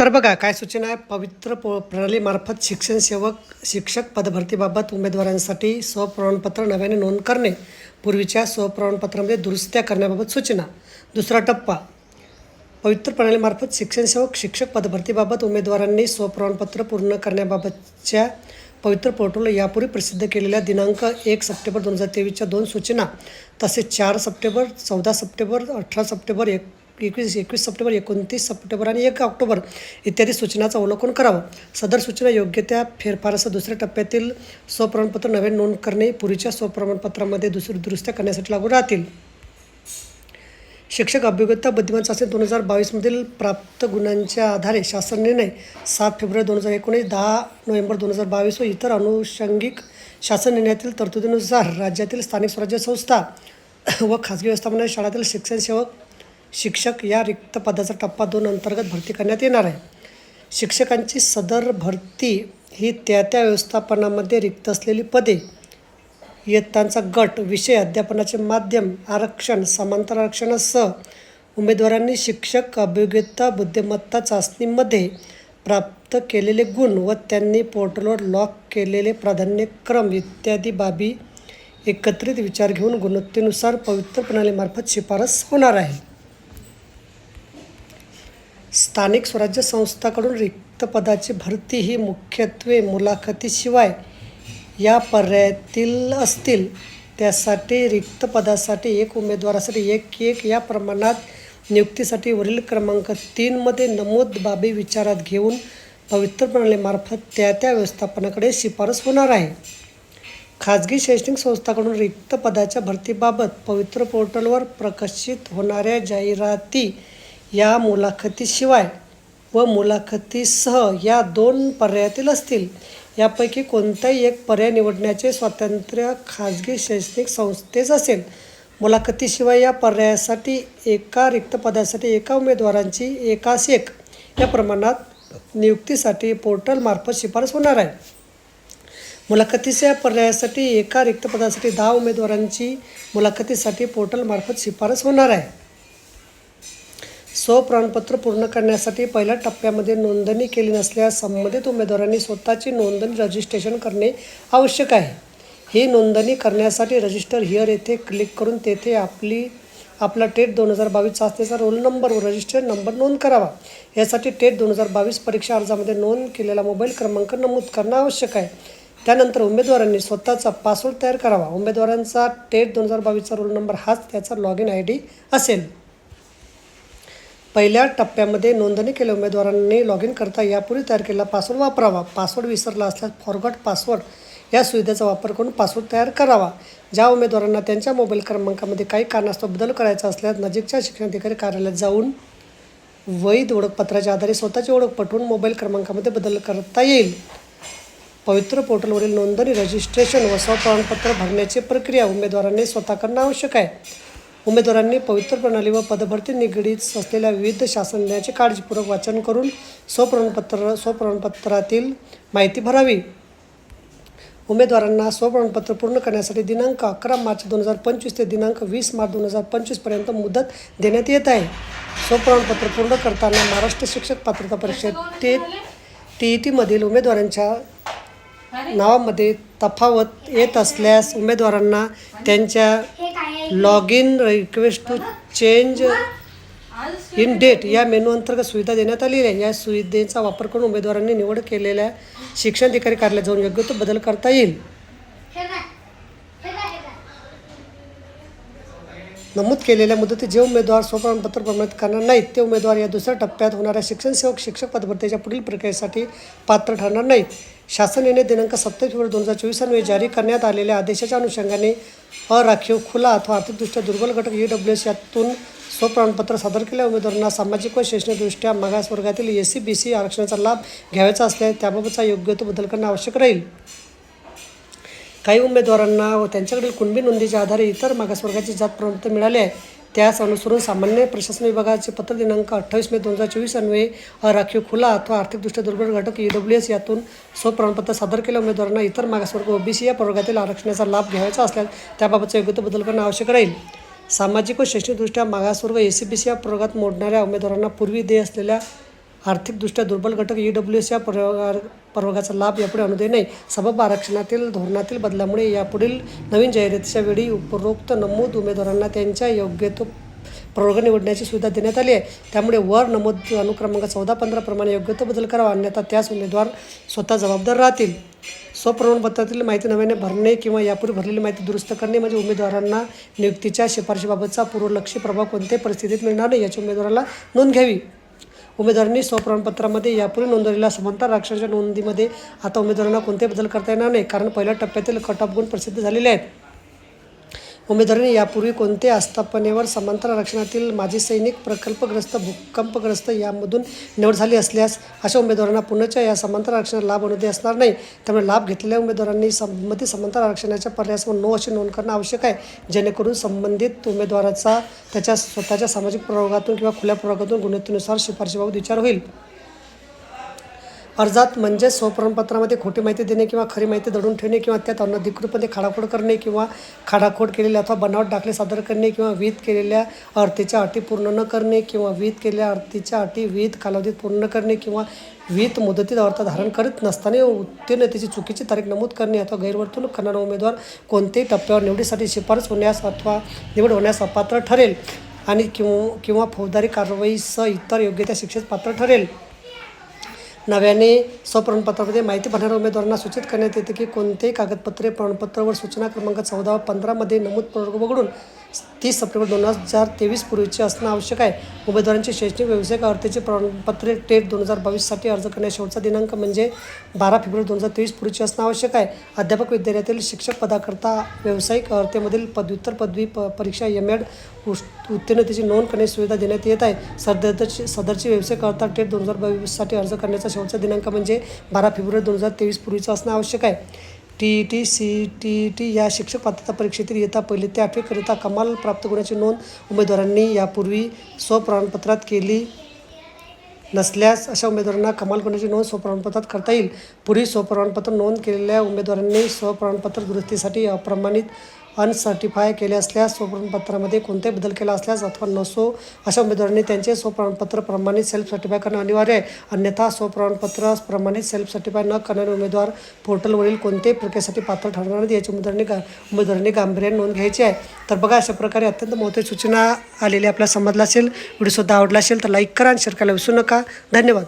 तर बघा काय सूचना आहे? पवित्र प प्रणालीमार्फत शिक्षण सेवक शिक्षक पदभरतीबाबत उमेदवारांसाठी स्वप्रमाणपत्र नव्याने नोंद करणे पूर्वीच्या स्वप्रमाणपत्रामध्ये दुरुस्त्या करण्याबाबत सूचना. दुसरा टप्पा पवित्र प्रणालीमार्फत शिक्षण सेवक शिक्षक पदभरतीबाबत उमेदवारांनी स्वप्रमाणपत्र पूर्ण करण्याबाबतच्या पवित्र पोर्टल यापूर्वी प्रसिद्ध केलेल्या दिनांक एक सप्टेंबर दोन हजार तेवीसच्या दोन सूचना तसेच चार सप्टेंबर चौदा सप्टेंबर अठरा सप्टेंबर एक एकवीस एकवीस सप्टेंबर एकोणतीस सप्टेंबर आणि एक ऑक्टोबर इत्यादी सूचनाचं अवलोकन करावं. सदर सूचना योग्य त्या फेरफारासह दुसऱ्या टप्प्यातील स्वप्रमाणपत्र नव्याने नोंद करणे पूर्वीच्या स्वप्रमाणपत्रामध्ये दुसरी दुरुस्त्या करण्यासाठी लागू राहतील. शिक्षक अभियोग्यता बुद्धिमान चाचणी दोन हजार बावीसमधील प्राप्त गुणांच्या आधारे शासन निर्णय सात फेब्रुवारी दोन हजार एकोणीस दहा नोव्हेंबर दोन हजार बावीस व इतर अनुषंगिक शासन निर्णयातील तरतुदीनुसार राज्यातील स्थानिक स्वराज्य संस्था व खाजगी व्यवस्थापन शाळातील शिक्षण सेवक शिक्षक या रिक्त पदाचा टप्पा दोन अंतर्गत भरती करण्यात येणार आहे. शिक्षकांची सदर भरती ही त्या त्या व्यवस्थापनामध्ये रिक्त असलेली पदे इयत्तांचा गट विषय अध्यापनाचे माध्यम आरक्षण समांतर आरक्षणासह उमेदवारांनी शिक्षक अभियोग्यता बुद्धिमत्ता चाचणीमध्ये प्राप्त केलेले गुण व त्यांनी पोर्टलवर लॉक केलेले प्राधान्यक्रम इत्यादी बाबी एकत्रित विचार घेऊन गुणवत्तेनुसार पवित्र प्रणालीमार्फत शिफारस होणार आहे. स्थानिक स्वराज्य संस्थाकडून रिक्त पदाची भरती ही मुख्यत्वे मुलाखतीशिवाय या पर्यायातील असतील. त्यासाठी रिक्त पदासाठी एक उमेदवारासाठी एक एक या प्रमाणात नियुक्तीसाठी वरील क्रमांक तीनमध्ये नमूद बाबी विचारात घेऊन पवित्र प्रणालीमार्फत त्या त्या व्यवस्थापनाकडे शिफारस होणार आहे. खाजगी शैक्षणिक संस्थाकडून रिक्त पदाच्या भरतीबाबत पवित्र पोर्टलवर प्रकाशित होणाऱ्या जाहिराती या मुलाखतीशिवाय व मुलाखतीसह या दोन पर्यायातील असतील यापैकी कोणताही एक पर्याय निवडण्याचे स्वातंत्र्य खाजगी शैक्षणिक संस्थेस असेल. मुलाखतीशिवाय या पर्यायासाठी एका रिक्त पदासाठी एका उमेदवारांची एकास एक. या प्रमाणात नियुक्तीसाठी पोर्टलमार्फत शिफारस होणार आहे. मुलाखतीच्या या पर्यायासाठी एका रिक्त पदासाठी दहा उमेदवारांची मुलाखतीसाठी पोर्टलमार्फत शिफारस होणार आहे. स्वप्रमाणपत्र पूर्ण करण्यासाठी पहिल्या टप्प्यामध्ये नोंदणी केली नसल्यास संबंधित उमेदवारांनी स्वतःची नोंदणी रजिस्ट्रेशन करणे आवश्यक आहे. ही नोंदणी करण्यासाठी रजिस्टर हिअर येथे क्लिक करून तेथे आपली आपला टेट दोन हजार बावीस चाचणीचा रोल नंबर व रजिस्टर नंबर नोंद करावा. यासाठी टेट दोन हजार बावीस परीक्षा अर्जामध्ये नोंद केलेला मोबाईल क्रमांक नमूद करणं आवश्यक आहे. त्यानंतर उमेदवारांनी स्वतःचा पासवर्ड तयार करावा. उमेदवारांचा टेट दोन हजार बावीसचा रोल नंबर हाच त्याचा लॉग इन आय डी असेल. पहिल्या टप्प्यामध्ये नोंदणी केलेल्या उमेदवारांनी लॉग इन करता यापूर्वी तयार केलेला पासवर्ड वापरावा. पासवर्ड विसरला असल्यास फॉरगॉट पासवर्ड या सुविधेचा वापर करून पासवर्ड तयार करावा. ज्या उमेदवारांना त्यांच्या मोबाईल क्रमांकामध्ये काही कारणास्तव बदल करायचा असल्यास नजीकच्या शिक्षणाधिकारी कार्यालयात जाऊन वैध ओळखपत्राच्या आधारे स्वतःची ओळख पटवून मोबाईल क्रमांकामध्ये बदल करता येईल. पवित्र पोर्टलवरील नोंदणी रजिस्ट्रेशन व स्वप्रमाणपत्र भरण्याची प्रक्रिया उमेदवारांनी स्वतः करणं आवश्यक आहे. उमेदवारांनी पवित्र प्रणाली व पदभरती निगडीत असलेल्या विविध शासनाचे काळजीपूर्वक वाचन करून स्वप्रमाणपत्र स्वप्रमाणपत्रातील माहिती भरावी. उमेदवारांना स्वप्रमाणपत्र पूर्ण करण्यासाठी दिनांक अकरा मार्च दोन हजार पंचवीस ते दिनांक वीस मार्च दोन हजार पंचवीसपर्यंत मुदत देण्यात येत आहे. स्वप्रमाणपत्र पूर्ण करताना महाराष्ट्र शिक्षक पात्रता परीक्षेत टी टी ई टीमधील उमेदवारांच्या नावामध्ये तफावत येत असल्यास उमेदवारांना त्यांच्या log in request to change in date या मेनू अंतर्गत सुविधा देण्यात आलेल्या आहे. या सुविधेचा वापर करून उमेदवारांनी निवड केलेल्या शिक्षणाधिकारी कार्यालयात जाऊन योग्य तो बदल करता येईल. नमूद केलेल्या मुदतीत जे उमेदवार स्वप्रमाणपत्र प्रमाणित करणार नाहीत ते उमेदवार या दुसऱ्या टप्प्यात होणाऱ्या शिक्षण सेवक शिक्षक पदभरतीच्या पुढील प्रक्रियेसाठी पात्र ठरणार नाहीत. शासन दिनांक सत्तावीस फेब्रुवारी दोन हजार चोवीस जारी करण्यात आलेल्या आदेशाच्या अनुषंगाने अराखीव खुला अथवा आर्थिकदृष्ट्या दुर्बल घटक ई डब्ल्यू एस यातून स्वप्रमाणपत्र सादर केलेल्या उमेदवारांना सामाजिक व शैक्षणिकदृष्ट्या मागास वर्गातील एस सी बी सी आरक्षणाचा लाभ घ्यावयाचा असल्यास त्याबाबतचा योग्य तो बदल करणं आवश्यक राहील. काही उमेदवारांना व त्यांच्याकडील कुणबी नोंदीच्या आधारे इतर मागासवर्गाची जात प्रमाणपत्र मिळाले आहे. त्यास अनुसरून सामान्य प्रशासन विभागाचे पत्र दिनांक अठ्ठावीस मे दोन हजार चोवीस अन्वये राखीव खुला अथवा आर्थिकदृष्ट्या दुर्बल घटक ई डब्ल्यू एस यातून स्वप्रमाणपत्र सादर केल्या उमेदवारांना इतर मागासवर्ग ओबीसी या प्रवर्गातील आरक्षणाचा लाभ घ्यायचा असल्यास त्याबाबतचा योग्य तो बदल करणं आवश्यक राहील. सामाजिक व शैक्षणिकदृष्ट्या मागासवर्ग ए सी बी सी या प्रवर्गात मोडणाऱ्या उमेदवारांना पूर्वी देय असलेल्या आर्थिकदृष्ट्या दुर्बल घटक ई डब्ल्यू एस या प्रयोग प्रवर्गाचा लाभ यापुढे आणू दे नाही. सबब आरक्षणातील धोरणातील बदलामुळे यापुढील नवीन जाहिरातीच्या वेळी उपरोक्त नमूद उमेदवारांना त्यांच्या योग्यतो प्रवर्ग निवडण्याची सुविधा देण्यात आली आहे. त्यामुळे वर नमूद अनुक्रमांक चौदा पंधरा प्रमाणे योग्यतो बदल करावा अन्यथा त्यास उमेदवार स्वतः जबाबदार राहतील. स्वप्रमाणपत्रातील माहिती नव्याने भरणे किंवा यापूर्वी भरलेली माहिती दुरुस्त करणे म्हणजे उमेदवारांना नियुक्तीच्या शिफारशीबाबतचा पूर्वलक्षी प्रभाव कोणत्याही परिस्थितीत मिळणार नाही याची उमेदवाराला नोंद घ्यावी. उमेदवारांनी स्वप्रमाणपत्रामध्ये यापूर्वी नोंदवलेल्या समांतर आरक्षणाच्या नोंदीमध्ये आता उमेदवारांना कोणतेही बदल करता येणार नाही? कारण पहिल्या टप्प्यातील कट ऑफ गुण प्रसिद्ध झालेले आहेत. उमेदवाराने यापूर्वी कोणत्या आस्थापनेवर समांतर आरक्षणातील माजी सैनिक प्रकल्पग्रस्त भूकंपग्रस्त यामधून निवड झाली असल्यास अशा उमेदवारांना पुनच्या या समांतर आरक्षणाला लाभ अनुदय असणार नाही. त्यामुळे लाभ घेतलेल्या उमेदवारांनी संबंधित समांतर आरक्षणाच्या पर्यायासमोर नो अशी नोंद करणं आवश्यक आहे. जेणेकरून संबंधित उमेदवाराचा त्याच्या स्वतःच्या सामाजिक प्रवर्गातून किंवा खुल्या प्रयोगातून गुणवत्तेनुसार शिफारशीबाबत विचार होईल. अर्जात म्हणजे स्वप्रमाणपत्रामध्ये खोटी माहिती देणे किंवा खरी माहिती दडून ठेवणे किंवा त्यात अनधिकृतपणे खाडाखोड करणे किंवा खाडाखोड केलेले अथवा बनावट दाखले सादर करणे किंवा विहित केलेल्या अर्थीच्या अटी पूर्ण न करणे किंवा विहित केलेल्या अर्थीच्या अटी विहित कालावधीत पूर्ण करणे किंवा विहित मुदतीत अर्थ धारण करीत नसताना उत्तीर्णतेची चुकीची तारीख नमूद करणे अथवा गैरवर्तणूक करणारा उमेदवार कोणत्याही टप्प्यावर निवडीसाठी शिफारस होण्यास अथवा निवड होण्यास अपात्र ठरेल आणि किंवा किंवा फौजदारी कारवाईसह इतर योग्य त्या शिक्षेस पात्र ठरेल. नव्याने स्वप्रमाणपत्रामध्ये माहिती भरणाऱ्या उमेदवारांना सूचित करण्यात येते की कोणतेही कागदपत्रे प्रमाणपत्रावर सूचना क्रमांक चौदा पंधरामध्ये नमूद प्रवर्ग वगळून तीस सप्टेंबर दोन हजार तेवीस पूर्वीचे असणं आवश्यक आहे. उमेदवारांची शैक्षणिक व्यावसायिक अर्थाची प्रमाणपत्रे टेट दोन हजार बावीससाठी अर्ज करण्यास शेवटचा दिनांक म्हणजे बारा फेब्रुवारी दोन हजार तेवीस पूर्वीचे असणं आवश्यक आहे. अध्यापक विद्यालयातील शिक्षक पदाकरता व्यावसायिक अर्थेमधील पदव्युत्तर पदवी प परीक्षा एम एड उत्तीर्णतेची नोंद करण्याची सुविधा देण्यात येत आहे. सदरची सदरची व्यावसायिक अर्था टेट दोन हजार बावीससाठी अर्ज करण्याचा शेवटचा दिनांक म्हणजे बारा फेब्रुवारी दोन हजार तेवीस पूर्वीचा असणं आवश्यक आहे. T E T C T E T या शिक्षक पात्रता परीक्षेतील येता पहिले ते अपेक्षकरिता कमाल प्राप्त गुणाची नोंद उमेदवारांनी यापूर्वी स्वप्रमाणपत्रात केली नसल्यास अशा उमेदवारांना कमाल गुणाची नोंद स्वप्रमाणपत्रात करता येईल. पूर्वी स्वप्रमाणपत्र नोंद केलेल्या उमेदवारांनी स्वप्रमाणपत्र दुरुस्तीसाठी अप्रमाणित अनसर्टिफाय केले असल्यास स्वप्रमाणपत्रामध्ये कोणताही बदल केला असल्यास अथवा नसो अशा उमेदवारांनी त्यांचे स्वप्रमाणपत्र प्रमाणित सेल्फ सर्टिफाय करणे अनिवार्य आहे. अन्यथा स्वप्रमाणपत्र प्रमाणित सेल्फ सर्टिफाय न करणारे उमेदवार पोर्टलवरील कोणत्याही प्रक्रियेसाठी पात्र ठरणार नाही याची उमेदवारांनी गा उमेदवारांनी गांभीर्याने नोंद घ्यायची आहे. तर बघा अशा प्रकारे अत्यंत महत्त्वाची सूचना आलेली आपल्याला समजला असेल व्हिडिओसुद्धा आवडला असेल तर लाईक करा आणि शेअर करायला विसरू नका. धन्यवाद.